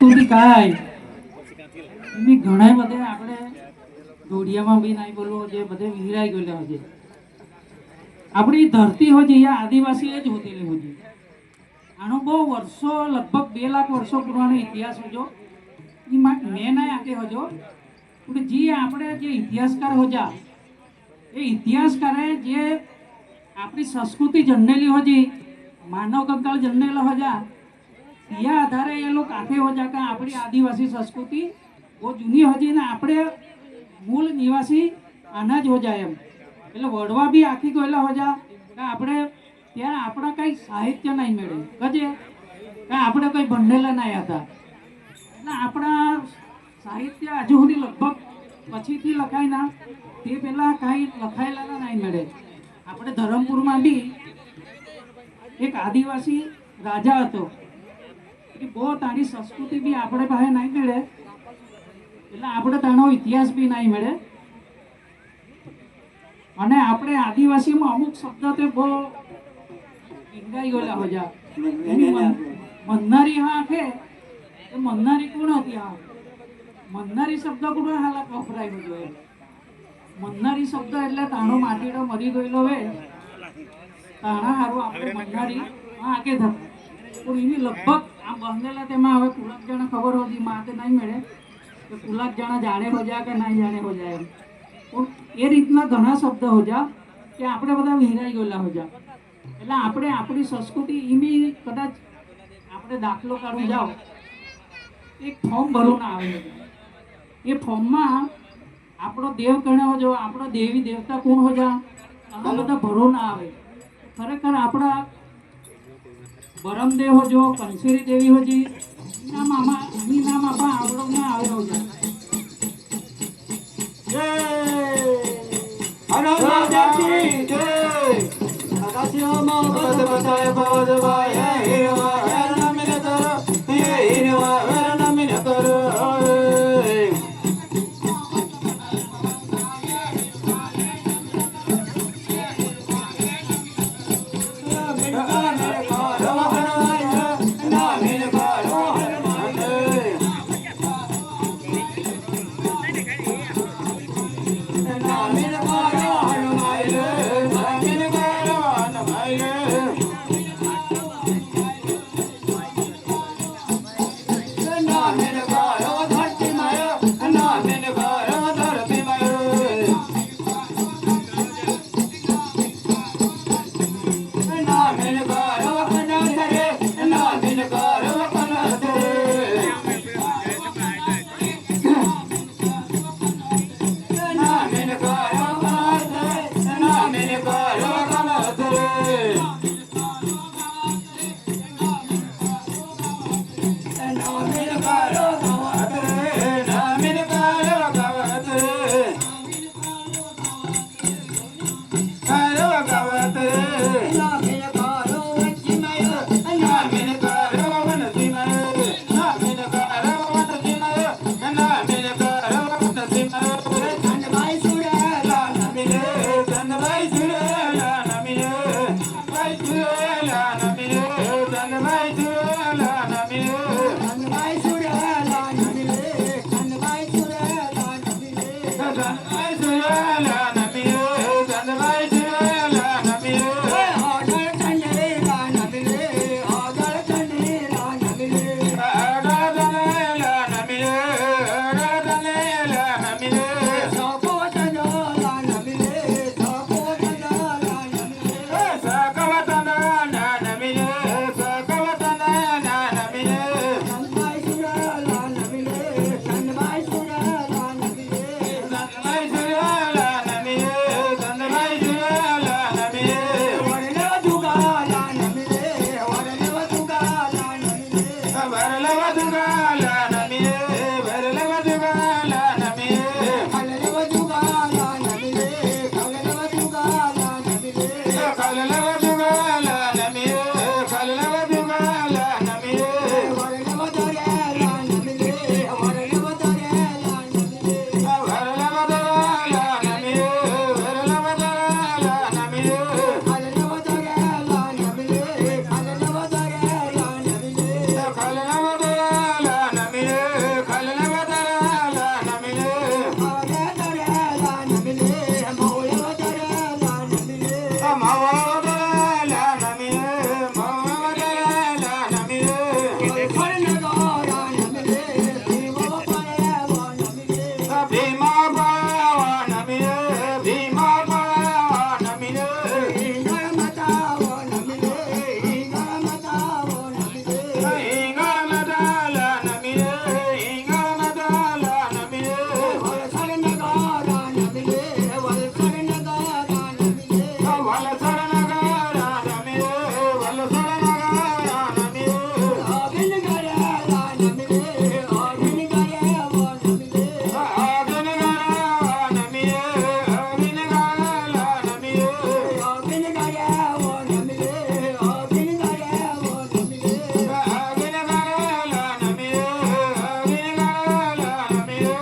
સુધી કાય એમની ઘણા બધે આપણે દોડિયામાં બી નહીં બોલવો જે બધે વિહરાઈ ગયેલા હોય આપણી ધરતી હોય એ આદિવાસી જ હોતેલી હોય આનો બહુ વર્ષો, લગભગ બે લાખ વર્ષો પુરાણો ઇતિહાસ હોજો એ મેં ના આપે હોજો પણ જે આપણે જે ઇતિહાસકાર હોજા એ ઇતિહાસકારે જે આપણી સંસ્કૃતિ જન્મેલી હોજી માનવ કંકાળ જન્મેલો હોજા એ આધારે એ લોકો આખે હોજા કે આપણી આદિવાસી સંસ્કૃતિ બહુ જૂની હજી ને આપણે મૂળ નિવાસી આના જ હોજા એમ. એટલે વડવા બી આખી ગયેલા હોજા કે આપણે ત્યાં આપણા કંઈ સાહિત્ય નહીં મળે. કજે? કે આપણે કંઈ ભંડેલા નહીં હતા. એટલે આપણા સાહિત્ય હજુ સુધી લગભગ પછીથી લખાય ના. તે પહેલાં કાંઈ લખાયેલા નહીં મળે. આપણે ધરમપુરમાં બી એક આદિવાસી રાજા હતો. બહુ તારી સંસ્કૃતિ બી આપણે પાસે નહીં મળે. એટલે આપણે તાનો ઇતિહાસ બી નહીં મળે. અને આપણે આદિવાસીમાં અમુક શબ્દ તે બહુ ઇંગાઈ ગયેલા હોજા મન્નારી હા છે એ મન્નારી કોણ હતી હા મન્નારી શબ્દ કોણ હાલા વપરાય ગયો મન્નારી શબ્દ એટલે તાણો માટીડો મરી ગયેલો હે તાણા હારું આપણે મન્નારી હા આગે ધર પણ એની લગભગ આ બંધેલા તેમાં હવે કુલાક જણા ખબર હોતી માં તે નહીં મળે. કે કુલાક જણા જાણે હો જાય કે નહીં જાણે હો જાય એમ. પણ એ રીતના ઘણા શબ્દ હો જા કે આપણે બધા વિહરાઈ ગયેલા હો જા. એટલે આપણે આપણી સંસ્કૃતિ એમી કદાચ આપણે દાખલો કાઢું જાઓ એક ફોર્મ ભરવું ના આવે એ ફોર્મમાં આપણો દેવ ગણ્યો જો આપણો દેવી દેવતા કોણ હોજા આ બધા ભરો ના આવે. ખરેખર આપણા બરમદેવ જો કંસેરી દેવી હો જી. એના મામા એની નામ આપણા આવડો ના આવે હો જા Yeah.